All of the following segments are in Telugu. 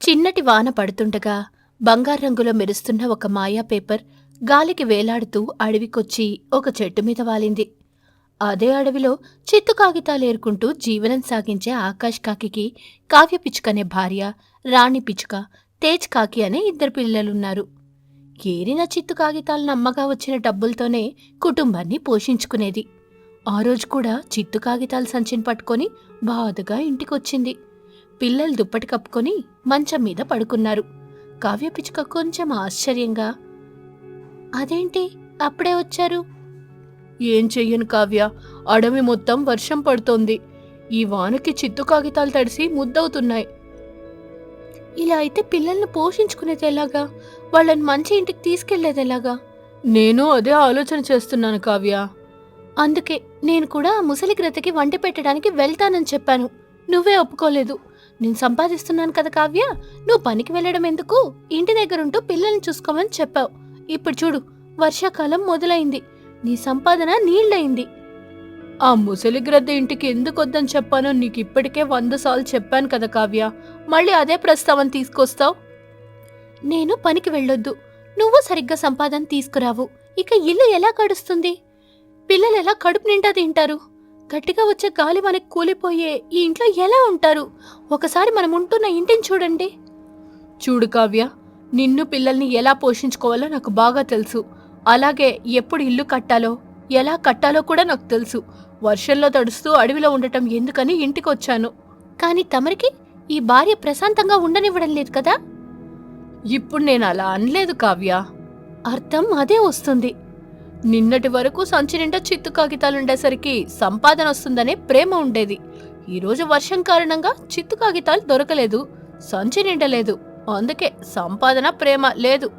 చిన్నటి వాన పడుతుండగా బంగారు రంగులో మెరుస్తున్న ఒక మాయా పేపర్ గాలికి వేలాడుతూ అడవికొచ్చి ఒక చెట్టు మీద వాలింది. అదే అడవిలో చిత్తు కాగితాలు ఏరుకుంటూ జీవనం సాగించే ఆకాష్ కాకికి కావ్య పిచ్చుక అనే భార్య రాణి పిచ్చుక తేజ్ కాకి అనే ఇద్దరు పిల్లలున్నారు. ఏరిన చిత్తు కాగితాలను అమ్మగా వచ్చిన డబ్బులతోనే కుటుంబాన్ని పోషించుకునేది. ఆ రోజు కూడా చిత్తు కాగితాలు సంచిని పట్టుకొని బాధగా ఇంటికొచ్చింది. పిల్లలు దుప్పటి కప్పుకొని మంచం మీద పడుకున్నారు. కావ్య పిచ్చుక కొంచెం ఆశ్చర్యంగా అదేంటి? అప్పుడే వచ్చారు? ఏం చెయ్యను కావ్య. అడవి మొత్తం వర్షం పడుతోంది. ఈ వానకి చిత్తు కాగితాలు తడిసి ముద్దవుతున్నాయి. ఇలా అయితే పిల్లల్ని పోషించుకునేది ఎలాగా? వాళ్ళని మంచి ఇంటికి తీసుకెళ్ళేది ఎలాగా? నేను అదే ఆలోచన చేస్తున్నాను కావ్య. అందుకే నేను కూడా ఆ ముసలి గ్రతకి వంట పెట్టడానికి వెళ్తానని చెప్పాను. నువ్వే ఒప్పుకోలేదు. నేను సంపాదిస్తున్నాను కదా కావ్య? నువ్వు పనికి వెళ్ళడం ఎందుకు? ఇంటి దగ్గరుంటూ పిల్లల్ని చూసుకోమని చెప్పావు. ఇప్పుడు చూడు వర్షాకాలం మొదలైంది. నీ సంపాదన నీళ్ళయింది. ఆ ముసలి గ్రద్ద ఇంటికి ఎందుకు వద్దని చెప్పానో నీకు ఇప్పటికే వంద సార్లు చెప్పాను కదా కావ్య. మళ్ళీ అదే ప్రస్తావన తీసుకొస్తావు? నేను పనికి వెళ్ళొద్దు. నువ్వు సరిగ్గా సంపాదన తీసుకురావు. ఇక ఇల్లు ఎలా గడుస్తుంది పిల్లలు ఎలా కడుపు నిండా తింటారు? గట్టిగా వచ్చే గాలి మనకి కూలిపోయే ఈ ఇంట్లో ఎలా ఉంటారు? ఒకసారి మనం ఉంటున్న ఇంటిని చూడండి. చూడు కావ్య నిన్ను పిల్లల్ని ఎలా పోషించుకోవాలో నాకు బాగా తెలుసు. అలాగే ఎప్పుడు ఇల్లు కట్టాలో ఎలా కట్టాలో కూడా నాకు తెలుసు. వర్షంలో తడుస్తూ అడవిలో ఉండటం ఎందుకని ఇంటికి వచ్చాను కానీ తమరికి ఈ భార్య ప్రశాంతంగా ఉండనివ్వడం లేదు కదా? ఇప్పుడు నేను అలా అనలేదు కావ్య. అర్థం అదే వస్తుంది. నిన్నటి వరకు సంచి నిండా చిత్తు కాగితాలుండేసరికి సంపాదన వస్తుందనే ప్రేమ ఉండేది. ఈరోజు వర్షం కారణంగా చిత్తు కాగితాలు దొరకలేదు సంచి నిండలేదు. అందుకే సంపాదన ప్రేమ లేదు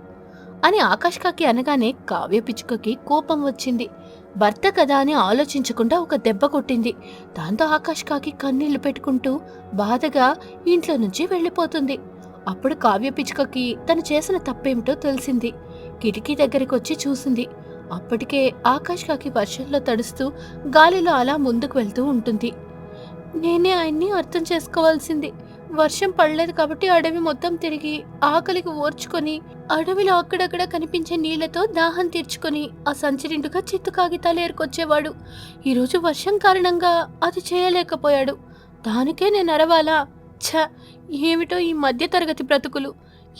అని ఆకాష్ కాకి అనగానే కావ్య పిచ్చుకకి కోపం వచ్చింది. భర్త కదా అని ఆలోచించకుండా ఒక దెబ్బ కొట్టింది. దాంతో ఆకాష్ కాకి కన్నీళ్ళు పెట్టుకుంటూ బాధగా ఇంట్లో నుంచి వెళ్ళిపోతుంది. అప్పుడు కావ్య పిచ్చుకకి తను చేసిన తప్పేమిటో తెలిసింది. కిటికీ దగ్గరికి వచ్చి చూసింది. అప్పటికే ఆకాష్ కాకి వర్షంలో తడుస్తూ గాలిలో అలా ముందుకు వెళ్తూ ఉంటుంది. నేనే ఆయన్ని అర్థం చేసుకోవాల్సింది. వర్షం పడలేదు కాబట్టి అడవి మొత్తం తిరిగి ఆకలికి ఓర్చుకొని అడవిలో అక్కడక్కడ కనిపించే నీళ్ళతో దాహం తీర్చుకొని ఆ సంచిరిండుగా చిత్తు కాగితాలు ఏరుకొచ్చేవాడు. ఈరోజు వర్షం కారణంగా అది చేయలేకపోయాడు. దానికే నేను అరవాలా? ఛ! ఏమిటో ఈ మధ్య తరగతి బ్రతుకులు.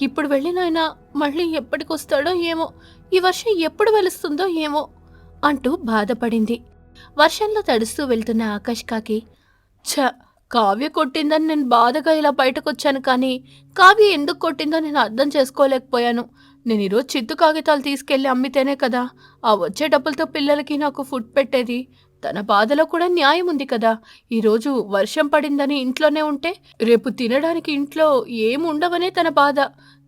ఇప్పుడు వెళ్ళినాయన మళ్ళీ ఎప్పటికొస్తాడో ఏమో. ఈ వర్షం ఎప్పుడు వెలుస్తుందో ఏమో అంటూ బాధపడింది. వర్షంలో తడుస్తూ వెళ్తున్న ఆకాష్ కాకి ఛ కావ్య కొట్టిందని నేను బాధగా ఇలా బయటకొచ్చాను కానీ కావ్య ఎందుకు కొట్టిందో నేను అర్థం చేసుకోలేకపోయాను. నేను ఈరోజు చిత్తు కాగితాలు తీసుకెళ్ళి అమ్మితేనే కదా ఆ వచ్చే డబ్బులతో పిల్లలకి నాకు ఫుడ్ పెట్టేది. తన బాధలో కూడా న్యాయం ఉంది కదా ఈరోజు వర్షం పడిందని ఇంట్లోనే ఉంటే రేపు తినడానికి ఇంట్లో ఏముండవనే తన బాధ.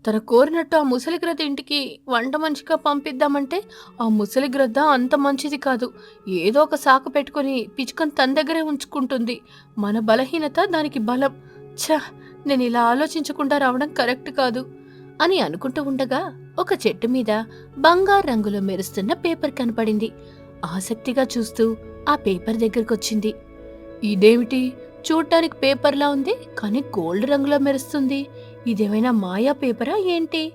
తన కోరినట్టు ఆ ముసలిగ్రద్ద ఇంటికి వంట మనిషిగా పంపిద్దామంటే ఆ ముసలిగ్రద్ద అంత మంచిది కాదు. ఏదో ఒక సాకు పెట్టుకుని పిచ్చుకని తన దగ్గరే ఉంచుకుంటుంది. మన బలహీనత దానికి బలం. ఛ! నేను ఇలా ఆలోచించకుండా రావడం కరెక్ట్ కాదు అని అనుకుంటూ ఉండగా ఒక చెట్టు మీద బంగారు రంగులో మెరుస్తున్న పేపర్ కనపడింది. ఆసక్తిగా చూస్తూ ఆ పేపర్ దగ్గరకొచ్చింది. ఇదేమిటి? చూడటానికి పేపర్లా ఉంది కానీ గోల్డ్ రంగులో మెరుస్తుంది. ఇదేమైనా మాయా పేపరా ఏంటి?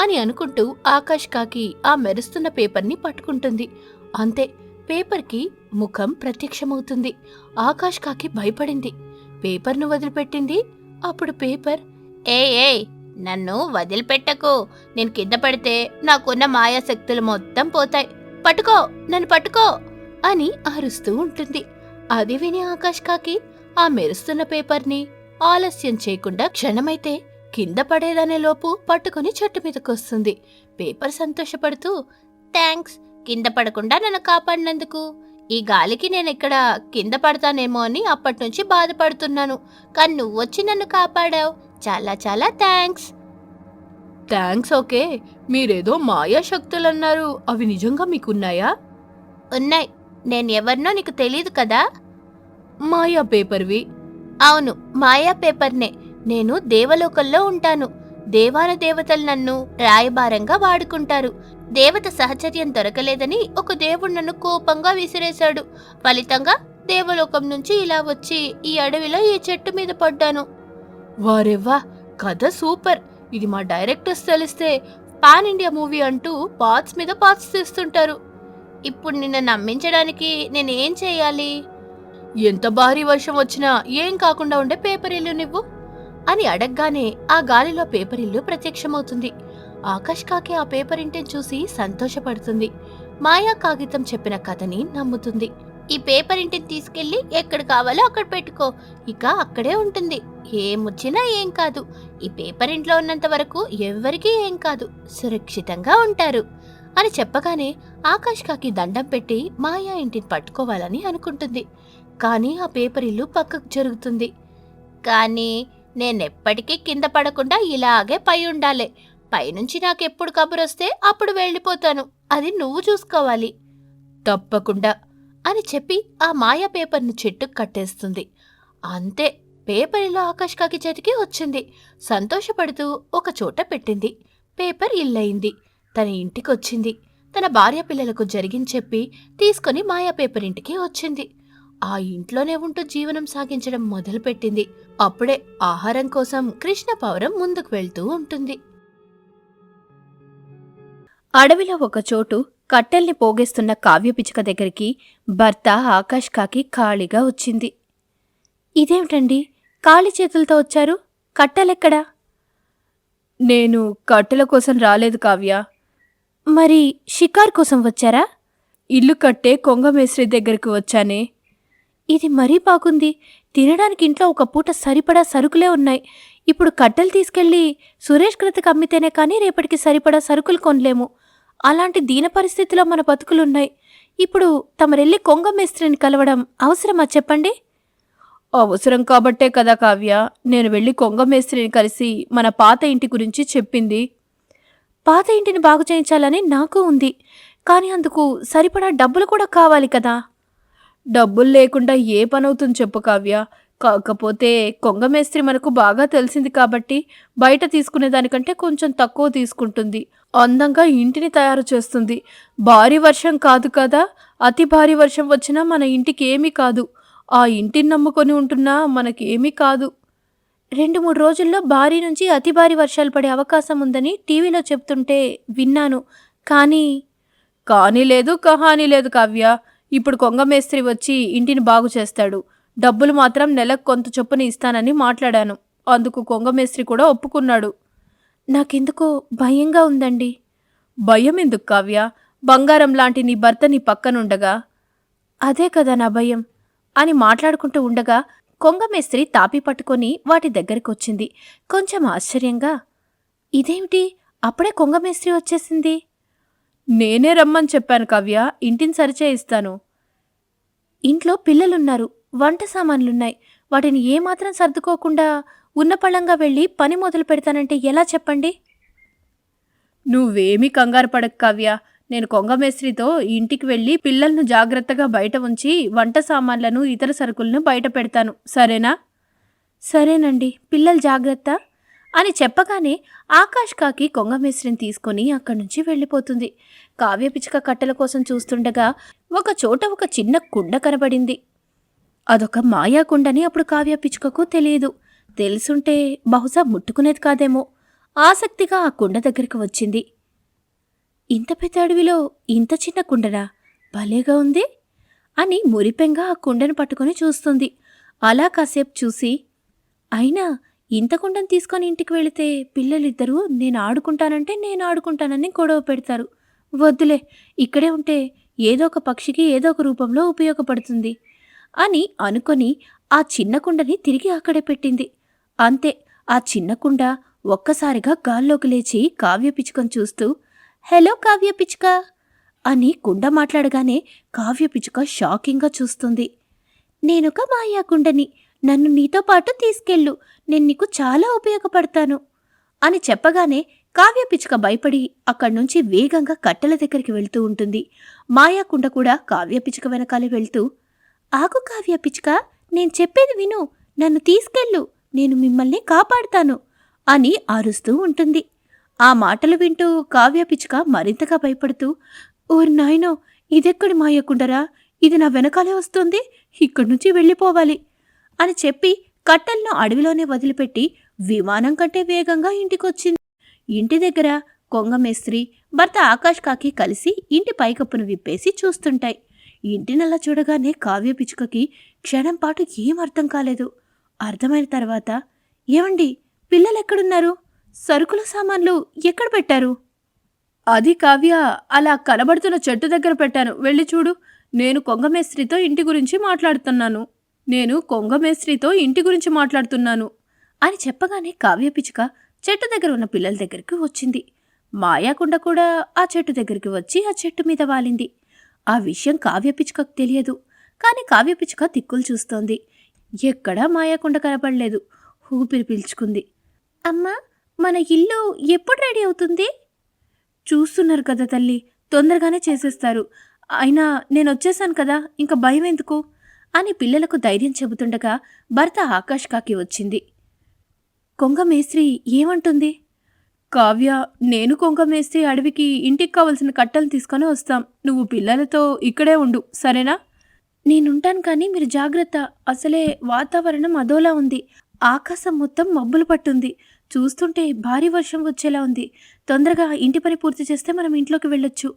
అని అనుకుంటూ ఆకాష్ కాకి ఆ మెరుస్తున్న పేపర్ని పట్టుకుంటుంది. అంతే పేపర్కి ముఖం ప్రత్యక్షమవుతుంది. ఆకాష్ కాకి భయపడింది. పేపర్ను వదిలిపెట్టింది. అప్పుడు పేపర్ ఏ ఏ నన్ను వదిలిపెట్టకు. నేను కింద పడితే నాకున్న మాయాశక్తులు మొత్తం పోతాయి. పట్టుకో నన్ను పట్టుకో అని అరుస్తూ ఉంటుంది. అది విని ఆకాష్ కాకి ఆ మెరుస్తున్న పేపర్ని ఆలస్యం చేయకుండా క్షణమైతే కింద పడేదనే లోపు పట్టుకుని చెట్టు మీదకొస్తుంది పేపర్ సంతోషపడుతూ థ్యాంక్స్ కింద పడకుండా నన్ను కాపాడినందుకు. ఈ గాలికి నేను ఇక్కడ కింద పడతానేమో అని అప్పటి నుంచి బాధపడుతున్నాను. కానీ నువ్వు వచ్చి నన్ను కాపాడావు. చాలా చాలా థ్యాంక్స్ థ్యాంక్స్ ఓకే. మీరేదో మాయా శక్తులు అన్నారు అవి నిజంగా మీకున్నాయా? ఉన్నాయి. నేను ఎవరినో నీకు తెలియదు కదా? మాయా పేపర్వి. అవును. మాయా పేపర్నే. నేను దేవలోకంలో ఉంటాను. దేవాల దేవతలు నన్ను రాయబారంగా వాడుకుంటారు. దేవత సహచర్యం దొరకలేదని ఒక దేవుడు నన్ను కోపంగా విసిరేశాడు. ఫలితంగా దేవలోకం నుంచి ఇలా వచ్చి ఈ అడవిలో ఈ చెట్టు మీద పడ్డాను. వారెవ్వా కథ సూపర్. ఇది మా డైరెక్టర్స్ తెలిస్తే పాన్ ఇండియా మూవీ అంటూ పార్ట్స్ మీద పార్ట్స్ తీస్తుంటారు. ఇప్పుడు నిన్ను నమ్మించడానికి నేనేం చేయాలి? ఎంత భారీ వర్షం వచ్చినా ఏం కాకుండా ఉండే పేపర్ ఇల్లు నువ్వు? అని అడగ్గానే ఆ గాలిలో పేపర్ ఇల్లు ప్రత్యక్షమవుతుంది. ఆకాష్ కాకి ఆ పేపర్ ఇంటిని చూసి సంతోషపడుతుంది. మాయా కాగితం చెప్పిన కథని నమ్ముతుంది. ఈ పేపర్ ఇంటిని తీసుకెళ్ళి ఎక్కడ కావాలో అక్కడ పెట్టుకో. ఇక అక్కడే ఉంటుంది. ఏమొచ్చినా ఏం కాదు. ఈ పేపర్ ఇంట్లో ఉన్నంత వరకు ఎవరికీ ఏం కాదు. సురక్షితంగా ఉంటారు. అని చెప్పగానే ఆకాష్ కాకి దండం పెట్టి మాయా ఇంటిని పట్టుకోవాలని అనుకుంటుంది. కానీ ఆ పేపర్ ఇల్లు పక్కకు జరుగుతుంది. కానీ నేనెప్పటికీ కింద పడకుండా ఇలాగే పై ఉండాలి. పైనుంచి నాకెప్పుడు కబురొస్తే అప్పుడు వెళ్ళిపోతాను. అది నువ్వు చూసుకోవాలి. తప్పకుండా అని చెప్పి ఆ మాయా పేపర్ను చెట్టుకు కట్టేస్తుంది. అంతే పేపర్ ఇలా ఆకాష్ కాకి చేతికి వచ్చింది. సంతోషపడుతూ ఒక చోట పెట్టింది. పేపర్ ఇల్లయింది. తన ఇంటికొచ్చింది. తన భార్య పిల్లలకు జరిగింది చెప్పి తీసుకొని మాయా పేపర్ ఇంటికి వచ్చింది. ఆ ఇంట్లోనే ఉంటూ జీవనం సాగించడం మొదలుపెట్టింది. అప్పుడే ఆహారం కోసం కృష్ణ పౌరం ముందుకు వెళ్తూ ఉంటుంది. అడవిలో ఒక చోటు కట్టెల్ని పోగేస్తున్న కావ్య పిచ్చుక దగ్గరికి భర్త ఆకాష్ కాకి ఖాళీగా వచ్చింది. ఇదేమిటండి? ఖాళీ చేతులతో వచ్చారు? కట్టెలెక్కడా? నేను కట్టెల కోసం రాలేదు కావ్య. మరి షికార్ కోసం వచ్చారా? ఇల్లు కట్టే కొంగమేశ్వరి దగ్గరికి వచ్చానే. ఇది మరీ బాగుంది. తినడానికి ఇంట్లో ఒక పూట సరిపడా సరుకులే ఉన్నాయి. ఇప్పుడు కట్టెలు తీసుకెళ్ళి సురేష్ కృతకు అమ్మితేనే కానీ రేపటికి సరిపడా సరుకులు కొనలేము. అలాంటి దీన పరిస్థితిలో మన బతుకులున్నాయి. ఇప్పుడు తమరెళ్ళి కొంగ మేస్త్రిని కలవడం అవసరమా చెప్పండి? అవసరం కాబట్టే కదా కావ్య. నేను వెళ్ళి కొంగ మేస్త్రిని కలిసి మన పాత ఇంటి గురించి చెప్పింది. పాత ఇంటిని బాగు చేయించాలని నాకు ఉంది. కానీ అందుకు సరిపడా డబ్బులు కూడా కావాలి కదా. డబ్బులు లేకుండా ఏ పనవుతుంది చెప్పు కావ్య. కాకపోతే కొంగమేస్త్రి మనకు బాగా తెలిసింది కాబట్టి బయట తీసుకునే దానికంటే కొంచెం తక్కువ తీసుకుంటుంది. అందంగా ఇంటిని తయారు చేస్తుంది. భారీ వర్షం కాదు కదా? అతి భారీ వర్షం వచ్చినా మన ఇంటికి ఏమీ కాదు. ఆ ఇంటిని నమ్ముకొని ఉంటున్నా మనకేమీ కాదు. రెండు మూడు రోజుల్లో భారీ నుంచి అతి భారీ వర్షాలు పడే అవకాశం ఉందని టీవీలో చెప్తుంటే విన్నాను. కానీ కానీ లేదు కహాని లేదు కావ్య. ఇప్పుడు కొంగ మేస్త్రి వచ్చి ఇంటిని బాగు చేస్తాడు. డబ్బులు మాత్రం నెలకు కొంత చొప్పున ఇస్తానని మాట్లాడాను. అందుకు కొంగ మేస్త్రి కూడా ఒప్పుకున్నాడు. నాకెందుకో భయంగా ఉందండి. భయం ఎందుకు కావ్య? బంగారం లాంటి నీ భర్త నీ పక్కనుండగా? అదే కదా నా భయం అని మాట్లాడుకుంటూ ఉండగా కొంగమేస్త్రి తాపి పట్టుకొని వాటి దగ్గరకొచ్చింది. కొంచెం ఆశ్చర్యంగా ఇదేమిటి? అప్పుడే కొంగమేస్త్రి వచ్చేసింది? నేనే రమ్మని చెప్పాను కావ్య ఇంటిని సరిచేయిస్తాను. ఇంట్లో పిల్లలున్నారు వంట సామాన్లున్నాయి. వాటిని ఏమాత్రం సర్దుకోకుండా ఉన్నపళంగా వెళ్ళి పని మొదలు పెడతానంటే ఎలా చెప్పండి? నువ్వేమీ కంగారు పడకు కావ్య. నేను కొంగమేస్త్రితో ఇంటికి వెళ్ళి పిల్లలను జాగ్రత్తగా బయట ఉంచి వంట సామాన్లను ఇతర సరుకులను బయట పెడతాను. సరేనా? సరేనండి పిల్లలు జాగ్రత్త అని చెప్పగానే ఆకాష్ కాకి కొంగమేస్త్రిని తీసుకొని అక్కడి నుంచి వెళ్ళిపోతుంది. కావ్యపిచ్చుక కట్టెల కోసం చూస్తుండగా ఒక చోట ఒక చిన్న కుండ కనబడింది. అదొక మాయా కుండని అప్పుడు కావ్యపిచుకకు తెలియదు. తెలుసుంటే బహుశా ముట్టుకునేది కాదేమో. ఆసక్తిగా ఆ కుండ దగ్గరికి వచ్చింది. ఇంత పెద్ద అడవిలో ఇంత చిన్న కుండనా? భలేగా ఉంది? అని మురిపెంగా ఆ కుండను పట్టుకొని చూస్తుంది. అలా కాసేపు చూసి అయినా ఇంత కుండను తీసుకొని ఇంటికి వెళితే పిల్లలిద్దరూ నేను ఆడుకుంటానంటే నేను ఆడుకుంటానని గొడవ పెడతారు. వద్దులే ఇక్కడే ఉంటే ఏదో ఒక పక్షికి ఏదో ఒక రూపంలో ఉపయోగపడుతుంది అని అనుకొని ఆ చిన్న కుండని తిరిగి అక్కడే పెట్టింది. అంతే ఆ చిన్న కుండ ఒక్కసారిగా గాల్లోకి లేచి కావ్య పిచ్చుకను చూస్తూ హలో కావ్య పిచ్చుక అని కుండ మాట్లాడగానే కావ్య పిచ్చుక షాకింగ్గా చూస్తుంది. నేనొక మాయా కుండని నన్ను నీతో పాటు తీసుకెళ్ళు నేను నీకు చాలా ఉపయోగపడతాను అని చెప్పగానే కావ్య పిచ్చుక భయపడి అక్కడి నుంచి వేగంగా కట్టెల దగ్గరికి వెళ్తూ ఉంటుంది. మాయాకుండ కూడా కావ్య పిచ్చుక వెనకాలే వెళ్తూ ఆగు కావ్య పిచ్చుక నేను చెప్పేది విను. నన్ను తీసుకెళ్ళు. నేను మిమ్మల్ని కాపాడుతాను అని అరుస్తూ ఉంటుంది. ఆ మాటలు వింటూ కావ్య పిచ్చుక మరింతగా భయపడుతూ ఓ నాయనో ఇదెక్కడి మాయకుండరా ఇది నా వెనకాలే వస్తుంది. ఇక్కడి నుంచి వెళ్ళిపోవాలి అని చెప్పి కట్టెలను అడవిలోనే వదిలిపెట్టి విమానం కంటే వేగంగా ఇంటికొచ్చింది. ఇంటి దగ్గర కొంగమేస్త్రి భర్త ఆకాష్ కాకి కలిసి ఇంటి పైకప్పును విప్పేసి చూస్తుంటాయి. ఇంటినల్లా చూడగానే కావ్య పిచ్చుకకి క్షణం పాటు ఏం అర్థం కాలేదు. అర్థమైన తర్వాత ఏమండి పిల్లలెక్కడున్నారు? సరుకుల సామాన్లు ఎక్కడ పెట్టారు? అది కావ్య అలా కనబడుతున్న చెట్టు దగ్గర పెట్టాను. వెళ్ళి చూడు. నేను కొంగమేస్త్రితో ఇంటి గురించి మాట్లాడుతున్నాను. నేను కొంగమేస్త్రితో ఇంటి గురించి మాట్లాడుతున్నాను అని చెప్పగానే కావ్య పిచ్చుక చెట్టు దగ్గర ఉన్న పిల్లల దగ్గరికి వచ్చింది. మాయాకుండ కూడా ఆ చెట్టు దగ్గరికి వచ్చి ఆ చెట్టు మీద వాలింది. ఆ విషయం కావ్యపిచ్చుకకు తెలియదు. కానీ కావ్యపిచ్చుక తిక్కులు చూస్తోంది. ఎక్కడా మాయాకుండ కనపడలేదు. ఊపిరి పీల్చుకుంది. అమ్మా మన ఇల్లు ఎప్పుడు రెడీ అవుతుంది? చూస్తున్నారు కదా తల్లి తొందరగానే చేసేస్తారు. అయినా నేను వచ్చేసాను కదా ఇంకా భయం ఎందుకు? అని పిల్లలకు ధైర్యం చెబుతుండగా భర్త ఆకాష్ కాకి వచ్చింది. కొంగ మేస్త్రి ఏమంటుంది? కావ్య నేను కొంగ మేస్త్రి అడవికి ఇంటికి కావలసిన కట్టలు తీసుకొని వస్తాం. నువ్వు పిల్లలతో ఇక్కడే ఉండు సరేనా? నేనుంటాను కానీ మీరు జాగ్రత్త. అసలే వాతావరణం అదోలా ఉంది. ఆకాశం మొత్తం మబ్బులు పట్టుంది. చూస్తుంటే భారీ వర్షం వచ్చేలా ఉంది. తొందరగా ఇంటి పని పూర్తి చేస్తే మనం ఇంట్లోకి వెళ్ళొచ్చు.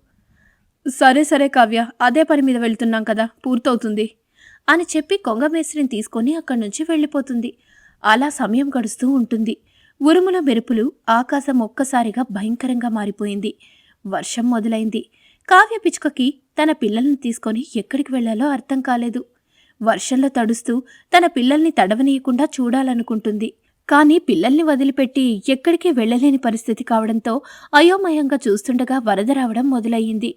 సరే సరే కావ్య అదే పని మీద వెళ్తున్నాం కదా పూర్తవుతుంది అని చెప్పి కొంగమేస్త్రిని తీసుకొని అక్కడి నుంచి వెళ్ళిపోతుంది. అలా సమయం గడుస్తూ ఉంటుంది. ఉరుముల మెరుపులు ఆకాశం ఒక్కసారిగా భయంకరంగా మారిపోయింది. వర్షం మొదలైంది. కావ్య పిచ్చుకకి తన పిల్లల్ని తీసుకొని ఎక్కడికి వెళ్ళాలో అర్థం కాలేదు. వర్షంలో తడుస్తూ తన పిల్లల్ని తడవనీయకుండా చూడాలనుకుంటుంది. కానీ పిల్లల్ని వదిలిపెట్టి ఎక్కడికి వెళ్ళలేని పరిస్థితి కావడంతో అయోమయంగా చూస్తుండగా వరద రావడం మొదలయ్యింది.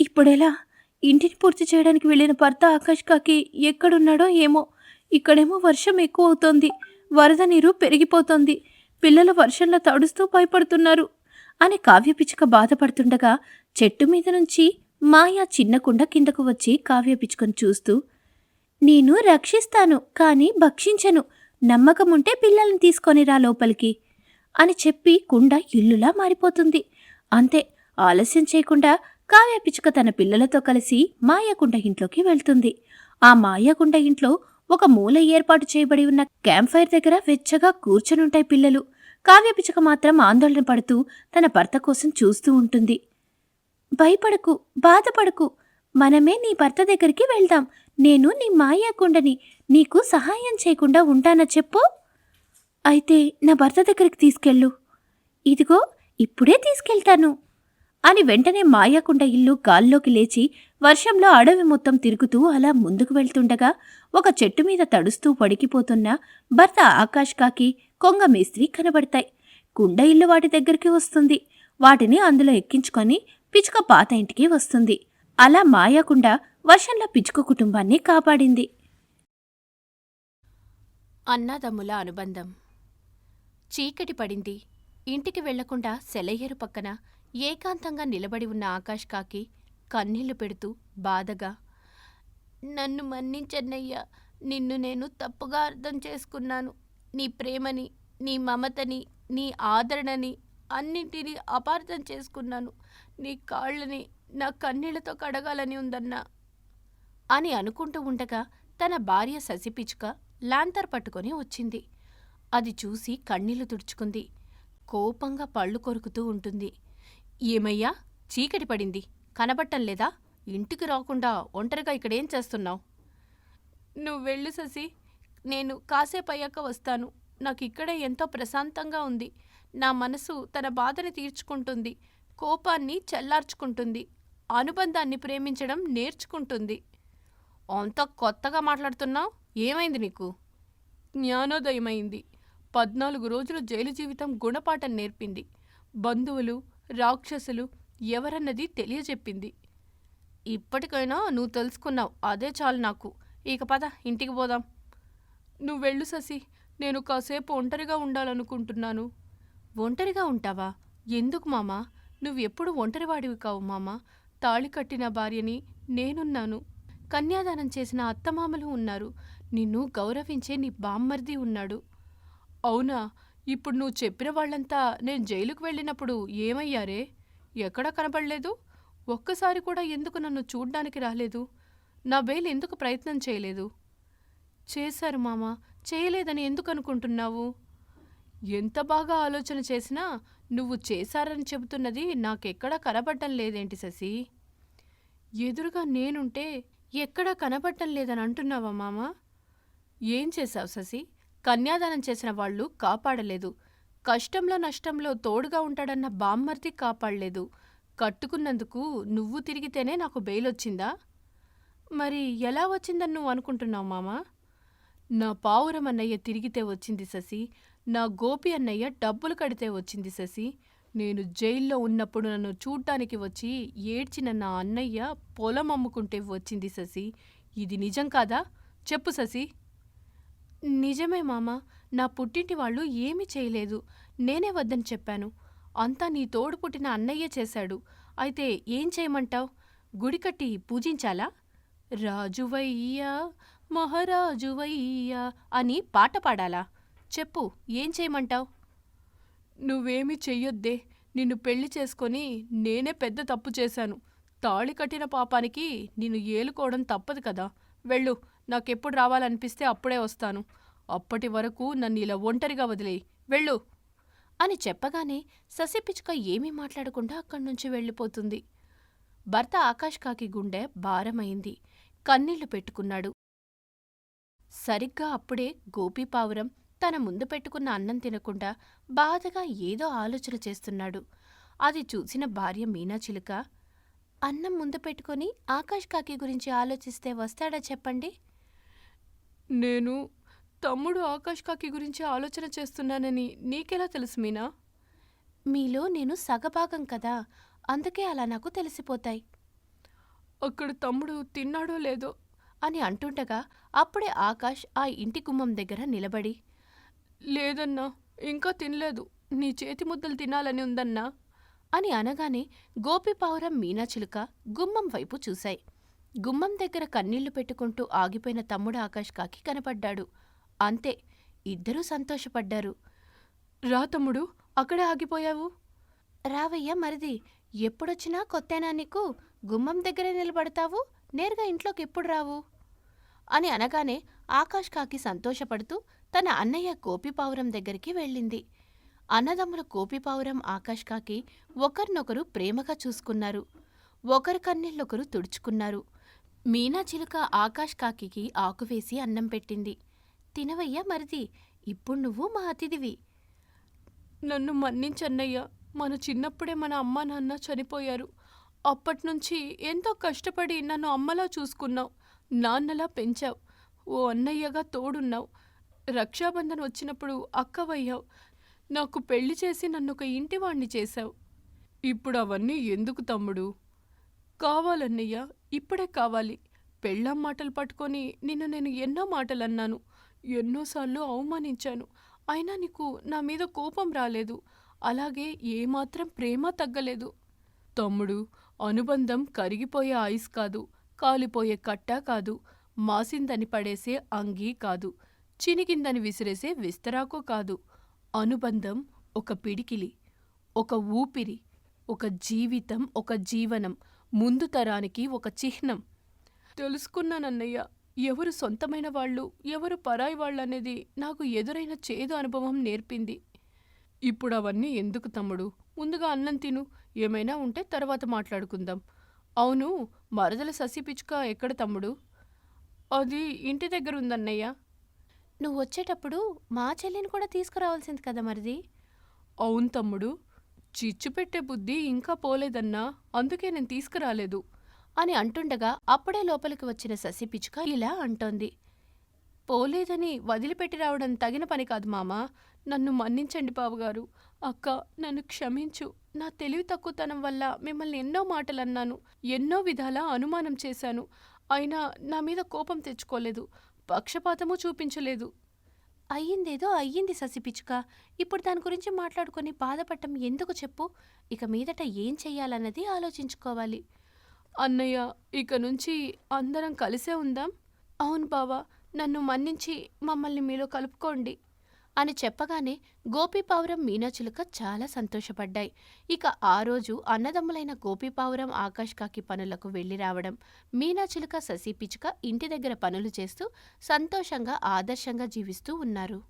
ఇప్పుడెలా? ఇంటిని పూర్తి చేయడానికి వెళ్ళిన భర్త ఆకాష్ కాకి ఎక్కడున్నాడో ఏమో ఇక్కడేమో వర్షం ఎక్కువ అవుతోంది వరద నీరు పెరిగిపోతోంది. పిల్లలు వర్షంలో తడుస్తూ భయపడుతున్నారు. అని కావ్య పిచ్చుక బాధపడుతుండగా చెట్టు మీద నుంచి మాయా చిన్న కుండ కిందకు వచ్చి కావ్యపిచ్చుకను చూస్తూ నేను రక్షిస్తాను కానీ భక్షించను. నమ్మకముంటే పిల్లల్ని తీసుకొని రా లోపలికి అని చెప్పి కుండ ఇల్లులా మారిపోతుంది. అంతే ఆలస్యం చేయకుండా కావ్య పిచ్చుక తన పిల్లలతో కలిసి మాయకుండ ఇంట్లోకి వెళ్తుంది. ఆ మాయకుండ ఇంట్లో ఒక మూల ఏర్పాటు చేయబడి ఉన్న క్యాంప్ ఫైర్ దగ్గర వెచ్చగా కూర్చొనుంటాయి పిల్లలు. కావ్యపిచ్చుక మాత్రం ఆందోళన పడుతూ తన భర్త కోసం చూస్తూ ఉంటుంది. భయపడకు బాధపడకు. మనమే నీ భర్త దగ్గరికి వెళ్దాం. నేను నీ మాయాకుండని నీకు సహాయం చేయకుండా ఉంటానా చెప్పు. అయితే నా భర్త దగ్గరికి తీసుకెళ్ళు. ఇదిగో ఇప్పుడే తీసుకెళ్తాను. అని వెంటనే మాయాకుండ ఇల్లు గాల్లోకి లేచి వర్షంలో అడవి మొత్తం తిరుగుతూ అలా ముందుకు వెళ్తుండగా ఒక చెట్టు మీద తడుస్తూ పడికిపోతున్న భర్త ఆకాష్ కాకి కొంగ మేస్త్రి కనబడతాయి. కుండ ఇల్లు వాటి దగ్గరికి వస్తుంది. వాటిని అందులో ఎక్కించుకొని పిచ్చుక పాత ఇంటికి వస్తుంది. అలా మాయాకుండ వర్షంలో పిచ్చుక కుటుంబాన్ని కాపాడింది. అన్నాదమ్ముల అనుబంధం. చీకటి పడింది. ఇంటికి వెళ్ళకుండా సెలయేరు పక్కన ఏకాంతంగా నిలబడి ఉన్న ఆకాష్ కాకి కన్నీళ్ళు పెడుతూ బాధగా నన్ను మన్నించన్నయ్యా. నిన్ను నేను తప్పుగా అర్థం చేసుకున్నాను. నీ ప్రేమని నీ మమతని నీ ఆదరణని అన్నింటినీ అపార్థం చేసుకున్నాను. నీ కాళ్ళని నా కన్నీళ్ళతో కడగాలని ఉందన్నా. అని అనుకుంటూ ఉండగా తన భార్య ససిపిచుక లాంతర్ పట్టుకొని వచ్చింది. అది చూసి కన్నీళ్ళు తుడుచుకుంది. కోపంగా పళ్ళు కొరుకుతూ ఉంటుంది. ఏమయ్యా? చీకటి పడింది. కనబట్టం లేదా? ఇంటికి రాకుండా ఒంటరిగా ఇక్కడేం చేస్తున్నావు? నువ్వు వెళ్ళు శశి నేను కాసేపు అయ్యాక వస్తాను. నాకు ఇక్కడే ఎంతో ప్రశాంతంగా ఉంది. నా మనసు తన బాధని తీర్చుకుంటుంది. కోపాన్ని చల్లార్చుకుంటుంది. అనుబంధాన్ని ప్రేమించడం నేర్చుకుంటుంది. అంత కొత్తగా మాట్లాడుతున్నావు? ఏమైంది నీకు? జ్ఞానోదయమైంది. పద్నాలుగు రోజులు జైలు జీవితం గుణపాఠం నేర్పింది. బంధువులు రాక్షసులు ఎవరన్నది తెలియజెప్పింది. ఇప్పటికైనా నువ్వు తెలుసుకున్నావు అదే చాలు నాకు. ఇక పద ఇంటికి పోదాం. నువ్వు వెళ్ళు శశి నేను కాసేపు ఒంటరిగా ఉండాలనుకుంటున్నాను. ఒంటరిగా ఉంటావా? ఎందుకు మామా? నువ్వు ఎప్పుడు ఒంటరివాడివి కావు మామా. తాళి కట్టిన భార్యని నేనున్నాను. కన్యాదానం చేసిన అత్తమామలు ఉన్నారు. నిన్ను గౌరవించే నీ బామ్మర్ది ఉన్నాడు. అవునా? ఇప్పుడు నువ్వు చెప్పిన వాళ్ళంతా నేను జైలుకు వెళ్ళినప్పుడు ఏమయ్యారే? ఎక్కడా కనబడలేదు. ఒక్కసారి కూడా ఎందుకు నన్ను చూడ్డానికి రాలేదు? నా బెయిల్ ఎందుకు ప్రయత్నం చేయలేదు? చేశారు మామ చేయలేదని ఎందుకు అనుకుంటున్నావు? ఎంత బాగా ఆలోచన చేసినా నువ్వు చేశారని చెబుతున్నది నాకెక్కడా కనబడటం లేదేంటి శశి? ఎదురుగా నేనుంటే ఎక్కడా కనబడటం లేదని అంటున్నావా మామ? ఏం చేశావు శశి? కన్యాదానం చేసిన వాళ్ళు కాపాడలేదు. కష్టంలో నష్టంలో తోడుగా ఉంటాడన్న బామ్మర్ది కాపాడలేదు. కట్టుకున్నందుకు నువ్వు తిరిగితేనే నాకు బెయిలొచ్చిందా? మరి ఎలా వచ్చిందని నువ్వు అనుకుంటున్నావు మామా? నా పావురం అన్నయ్య తిరిగితే వచ్చింది శశి నా గోపి అన్నయ్య డబ్బులు కడితే వచ్చింది శశి నేను జైల్లో ఉన్నప్పుడు నన్ను చూడ్డానికి వచ్చి ఏడ్చిన నా అన్నయ్య పొలం అమ్ముకుంటే వచ్చింది శశి ఇది నిజం కాదా? చెప్పు శశి నిజమే మామ నా పుట్టింటి వాళ్ళు ఏమీ చేయలేదు. నేనే వద్దని చెప్పాను. అంతా నీ తోడు పుట్టిన అన్నయ్య చేశాడు. అయితే ఏం చేయమంటావు? గుడి కట్టి పూజించాలా? రాజువయ్యా మహారాజువయ్యా అని పాట పాడాలా? చెప్పు ఏం చేయమంటావ్? నువ్వేమీ చెయ్యొద్దే. నిన్ను పెళ్ళి చేసుకొని నేనే పెద్ద తప్పు చేశాను. తాళి కట్టిన పాపానికి నిన్ను ఏలుకోవడం తప్పదు కదా. వెళ్ళు. నాకెప్పుడు రావాలనిపిస్తే అప్పుడే వస్తాను. అప్పటి వరకు నన్ను ఇలా ఒంటరిగా వదిలేయి. వెళ్ళు. అని చెప్పగానే ససిపిచ్చుక ఏమీ మాట్లాడకుండా అక్కడి నుంచి వెళ్ళిపోతుంది. భర్త ఆకాష్ కాకి గుండె భారమైంది. కన్నీళ్ళు పెట్టుకున్నాడు. సరిగ్గా అప్పుడే గోపీపావురం తన ముందు పెట్టుకున్న అన్నం తినకుండా బాధగా ఏదో ఆలోచన చేస్తున్నాడు. అది చూసిన భార్య మీనాచిలుక అన్నం ముందు పెట్టుకొని ఆకాష్ కాకి గురించి ఆలోచిస్తే వస్తాడా చెప్పండి? నేను తమ్ముడు ఆకాష్ కాకి గురించి ఆలోచన చేస్తున్నానని నీకెలా తెలుసు మీనా? మీలో నేను సగభాగం కదా అందుకే అలా నాకు తెలిసిపోతాయి. అక్కడ తమ్ముడు తిన్నాడో లేదో? అని అంటుండగా అప్పుడే ఆకాష్ ఆ ఇంటి గుమ్మం దగ్గర నిలబడి లేదన్నా ఇంకా తినలేదు. నీ చేతి ముద్దలు తినాలని ఉందన్నా? అని అనగానే గోపిపావురం మీనాచిలుక గుమ్మం వైపు చూశాయి. గుమ్మం దగ్గర కన్నీళ్ళు పెట్టుకుంటూ ఆగిపోయిన తమ్ముడు ఆకాష్ కాకి కనపడ్డాడు. అంతే ఇద్దరూ సంతోషపడ్డారు. రా తమ్ముడు అక్కడే ఆగిపోయావు? రావయ్య మరిది ఎప్పుడొచ్చినా కొత్తేనా నీకు? గుమ్మం దగ్గరే నిలబడతావు? నేరుగా ఇంట్లోకి ఎప్పుడు రావు? అని అనగానే ఆకాష్ కాకి సంతోషపడుతూ తన అన్నయ్య కోపిపావురం దగ్గరికి వెళ్ళింది. అన్నదమ్ముల కోపిపావురం ఆకాష్ కాకి ఒకరినొకరు ప్రేమగా చూసుకున్నారు. ఒకరి కన్నీళ్ళొకరు తుడుచుకున్నారు. మీనాచిలుక ఆకాష్ కాకికి ఆకువేసి అన్నం పెట్టింది. తినవయ్యా మరిది ఇప్పుడు నువ్వు మా అతిథివి. నన్ను మన్నించన్నయ్యా. మన చిన్నప్పుడే మన అమ్మ నాన్న చనిపోయారు. అప్పట్నుంచి ఎంతో కష్టపడి నన్ను అమ్మలా చూసుకున్నావు నాన్నలా పెంచావు. ఓ అన్నయ్యగా తోడున్నావు. రక్షాబంధన్ వచ్చినప్పుడు అక్కవయ్యావు. నాకు పెళ్ళి చేసి నన్ను ఒక ఇంటివాణ్ణి చేశావు. ఇప్పుడు అవన్నీ ఎందుకు తమ్ముడు? కావాలన్నయ్య ఇప్పుడే కావాలి. పెళ్ళాం మాటలు పట్టుకొని నిన్ను నేను ఎన్నో మాటలు అన్నాను ఎన్నోసార్లు అవమానించాను. అయినా నీకు నా మీద కోపం రాలేదు. అలాగే ఏమాత్రం ప్రేమ తగ్గలేదు. తమ్ముడు అనుబంధం కరిగిపోయే ఐస్ కాదు కాలిపోయే కట్ట కాదు మాసిందని పడేసే అంగీ కాదు చినిగిందని విసిరేసే విస్తరాకు కాదు. అనుబంధం ఒక పిడికిలి ఒక ఊపిరి ఒక జీవితం ఒక జీవనం ముందు తరానికి ఒక చిహ్నం. తెలుసుకున్నానన్నయ్య ఎవరు సొంతమైన వాళ్ళు ఎవరు పరాయి వాళ్ళు అనేది నాకు ఎదురైన చేదు అనుభవం నేర్పింది. ఇప్పుడు అవన్నీ ఎందుకు తమ్ముడు? ముందుగా అన్నం తిను ఏమైనా ఉంటే తర్వాత మాట్లాడుకుందాం. అవును మరదల ససి పిచ్చుక ఎక్కడ తమ్ముడు? అది ఇంటి దగ్గర ఉందన్నయ్య నువ్వు వచ్చేటప్పుడు మా చెల్లిని కూడా తీసుకురావాల్సింది కదా మరిది? అవును తమ్ముడు చిచ్చు పెట్టే బుద్ధి ఇంకా పోలేదన్నా అందుకే నేను తీసుకురాలేదు అని అంటుండగా అప్పుడే లోపలికి వచ్చిన శశి పిచ్చుక ఇలా అంటోంది. పోలేదని వదిలిపెట్టి రావడం తగిన పని కాదు మామా. నన్ను మన్నించండి బావగారు. అక్క నన్ను క్షమించు. నా తెలివి తక్కువతనం వల్ల మిమ్మల్ని ఎన్నో మాటలు అన్నాను ఎన్నో విధాలా అనుమానం చేశాను. అయినా నా మీద కోపం తెచ్చుకోలేదు. పక్షపాతము చూపించలేదు. అయ్యిందేదో అయ్యింది ససిపిచ్చుక ఇప్పుడు దాని గురించి మాట్లాడుకొని బాధపడటం ఎందుకు చెప్పు? ఇక మీదట ఏం చెయ్యాలన్నది ఆలోచించుకోవాలి. అన్నయ్య ఇక నుంచి అందరం కలిసే ఉందాం? అవును బావా నన్ను మన్నించి మమ్మల్ని మీలో కలుపుకోండి. అని చెప్పగానే గోపీపావురం మీనాచిలుక చాలా సంతోషపడ్డాయి. ఇక ఆ రోజు అన్నదమ్ములైన గోపీపావురం ఆకాష్ కాకి పనులకు వెళ్ళి రావడం మీనాచిలుక ససిపిచుక ఇంటి దగ్గర పనులు చేస్తూ సంతోషంగా ఆదర్శంగా జీవిస్తూ ఉన్నారు.